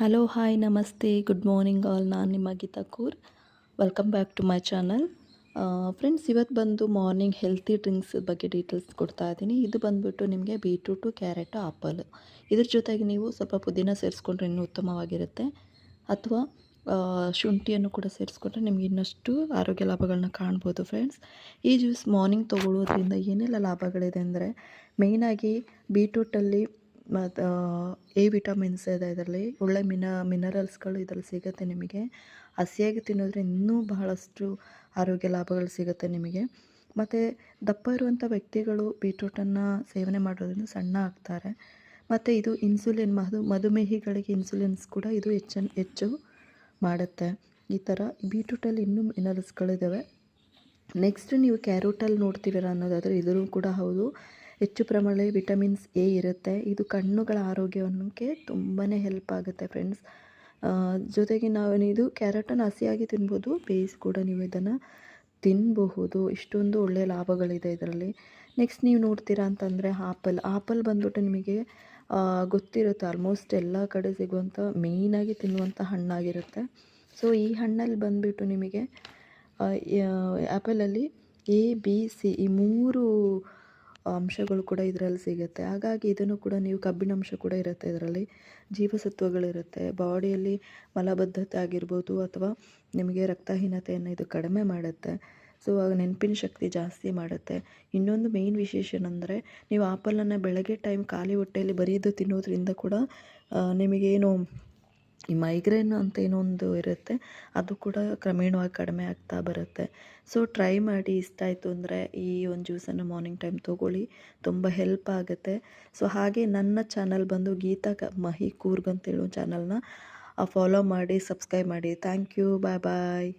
Hello, hi, ನಮಸ್ತೆ, good morning all. ನಾನು ನಿಮ್ಮ Geetha ಕೂರ್. Welcome back to my channel friends ಇವತ್ತು ಬಂದು ಮಾರ್ನಿಂಗ್ ಹೆಲ್ತಿ ಡ್ರಿಂಕ್ಸ್ ಬಗ್ಗೆ ಡೀಟೇಲ್ಸ್ ಕೊಡ್ತಾ ಇದ್ದೀನಿ. ಇದು ಬಂದುಬಿಟ್ಟು ನಿಮಗೆ ಬೀಟ್ರೂಟು ಕ್ಯಾರೆಟು ಆಪಲ್ ಇದ್ರ ಜೊತೆಗೆ ನೀವು ಸ್ವಲ್ಪ ಪುದೀನ ಸೇರಿಸ್ಕೊಂಡ್ರೆ ಇನ್ನೂ ಉತ್ತಮವಾಗಿರುತ್ತೆ. ಅಥವಾ ಶುಂಠಿಯನ್ನು ಕೂಡ ಸೇರಿಸ್ಕೊಂಡ್ರೆ ನಿಮ್ಗೆ ಇನ್ನಷ್ಟು ಆರೋಗ್ಯ ಲಾಭಗಳನ್ನ ಕಾಣ್ಬೋದು ಫ್ರೆಂಡ್ಸ್ ಈ ಜ್ಯೂಸ್ ಮಾರ್ನಿಂಗ್ ತೊಗೊಳ್ಳೋದ್ರಿಂದ ಏನೆಲ್ಲ ಲಾಭಗಳಿದೆ ಅಂದರೆ ಮೇಯ್ನಾಗಿ ಬೀಟ್ರೂಟಲ್ಲಿ ಮತ್ತು ಎ ವಿಟಮಿನ್ಸ್ ಇದೆ ಇದರಲ್ಲಿ, ಒಳ್ಳೆ ಮಿನ, ಮಿನರಲ್ಸ್ಗಳು ಇದರಲ್ಲಿ ಸಿಗುತ್ತೆ ನಿಮಗೆ. ಹಸಿಯಾಗಿ ತಿನ್ನೋದ್ರೆ ಇನ್ನೂ ಬಹಳಷ್ಟು ಆರೋಗ್ಯ ಲಾಭಗಳು ಸಿಗುತ್ತೆ ನಿಮಗೆ. ಮತ್ತು ದಪ್ಪ ಇರುವಂಥ ವ್ಯಕ್ತಿಗಳು ಬೀಟ್ರೂಟನ್ನು ಸೇವನೆ ಮಾಡೋದ್ರಿಂದ ಸಣ್ಣ ಆಗ್ತಾರೆ. ಮತ್ತು ಇದು ಇನ್ಸುಲಿನ್, ಮಧು, ಮಧುಮೇಹಿಗಳಿಗೆ ಇನ್ಸುಲಿನ್ಸ್ ಕೂಡ ಇದು ಹೆಚ್ಚು ಹೆಚ್ಚು ಮಾಡುತ್ತೆ. ಈ ಥರ ಬೀಟ್ರೂಟಲ್ಲಿ ಇನ್ನೂ ಮಿನರಲ್ಸ್ಗಳಿದ್ದಾವೆ ನೆಕ್ಸ್ಟ್ ನೀವು ಕ್ಯಾರೋಟಲ್ಲಿ ನೋಡ್ತೀರ ಅನ್ನೋದಾದರೆ ಇದೂ ಕೂಡ ಹೌದು. ಹೆಚ್ಚು ಪ್ರಮಾಣದಲ್ಲಿ ವಿಟಮಿನ್ಸ್ ಎ ಇರುತ್ತೆ. ಇದು ಕಣ್ಣುಗಳ ಆರೋಗ್ಯಕ್ಕೆ ತುಂಬಾ ಹೆಲ್ಪ್ ಆಗುತ್ತೆ ಫ್ರೆಂಡ್ಸ್ ಜೊತೆಗೆ ನಾವು ಇದು ಕ್ಯಾರೆಟನ್ನು ಹಸಿಯಾಗಿ ತಿನ್ಬೋದು ಬೇಯಿಸಿ ಕೂಡ ನೀವು ಇದನ್ನು ತಿನ್ನಬಹುದು ಇಷ್ಟೊಂದು ಒಳ್ಳೆಯ ಲಾಭಗಳಿದೆ ಇದರಲ್ಲಿ. ನೆಕ್ಸ್ಟ್ ನೀವು ನೋಡ್ತೀರಾ ಅಂತಂದರೆ ಆಪಲ್. ಆಪಲ್ ಬಂದ್ಬಿಟ್ಟು ನಿಮಗೆ ಗೊತ್ತಿರುತ್ತೆ ಆಲ್ಮೋಸ್ಟ್ ಎಲ್ಲ ಕಡೆ ಸಿಗುವಂಥ ಮೇಯ್ನಾಗಿ ತಿನ್ನುವಂಥ ಹಣ್ಣಾಗಿರುತ್ತೆ. ಸೊ ಈ ಹಣ್ಣಲ್ಲಿ ಬಂದುಬಿಟ್ಟು ನಿಮಗೆ ಆ್ಯಪಲಲ್ಲಿ ಎ ಬಿ ಸಿ ಈ ಮೂರು ಅಂಶಗಳು ಕೂಡ ಇದರಲ್ಲಿ ಸಿಗುತ್ತೆ. ಹಾಗಾಗಿ ಇದನ್ನು ಕೂಡ ನೀವು ಕಬ್ಬಿಣಾಂಶ ಕೂಡ ಇರುತ್ತೆ ಇದರಲ್ಲಿ. ಜೀವಸತ್ವಗಳಿರುತ್ತೆ. ಬಾಡಿಯಲ್ಲಿ ಮಲಬದ್ಧತೆ ಆಗಿರ್ಬೋದು ಅಥವಾ ನಿಮಗೆ ರಕ್ತಹೀನತೆಯನ್ನು ಇದು ಕಡಿಮೆ ಮಾಡುತ್ತೆ. ಸೊ, ಆಗ ನೆನಪಿನ ಶಕ್ತಿ ಜಾಸ್ತಿ ಮಾಡುತ್ತೆ. ಇನ್ನೊಂದು ಮೇಯ್ನ್ ವಿಶೇಷ ಏನಂದರೆ, ನೀವು ಆಪಲನ್ನು ಬೆಳಗ್ಗೆ ಟೈಮ್ ಖಾಲಿ ಹೊಟ್ಟೆಯಲ್ಲಿ ಬರೀದು ತಿನ್ನೋದ್ರಿಂದ ಕೂಡ ನಿಮಗೇನು ಈ ಮೈಗ್ರೇನ್ ಅಂತ ಏನೋ ಒಂದು ಇರುತ್ತೆ, ಅದು ಕೂಡ ಕ್ರಮೇಣವಾಗಿ ಕಡಿಮೆ ಆಗ್ತಾ ಬರುತ್ತೆ. ಸೊ ಟ್ರೈ ಮಾಡಿ ಇಷ್ಟ ಆಯಿತು ಅಂದರೆ ಈ ಒಂದು ಜ್ಯೂಸನ್ನು ಮಾರ್ನಿಂಗ್ ಟೈಮ್ ತೊಗೊಳ್ಳಿ, ತುಂಬ ಹೆಲ್ಪ್ ಆಗುತ್ತೆ. ಸೊ ಹಾಗೆ ನನ್ನ ಚಾನಲ್ ಬಂದು ಗೀತಾ ಕ ಮಹಿ ಕೂರ್ಗ್ ಅಂತೇಳೋ ಚಾನಲ್ನ ಫಾಲೋ ಮಾಡಿ ಸಬ್ಸ್ಕ್ರೈಬ್ ಮಾಡಿ. Thank you bye bye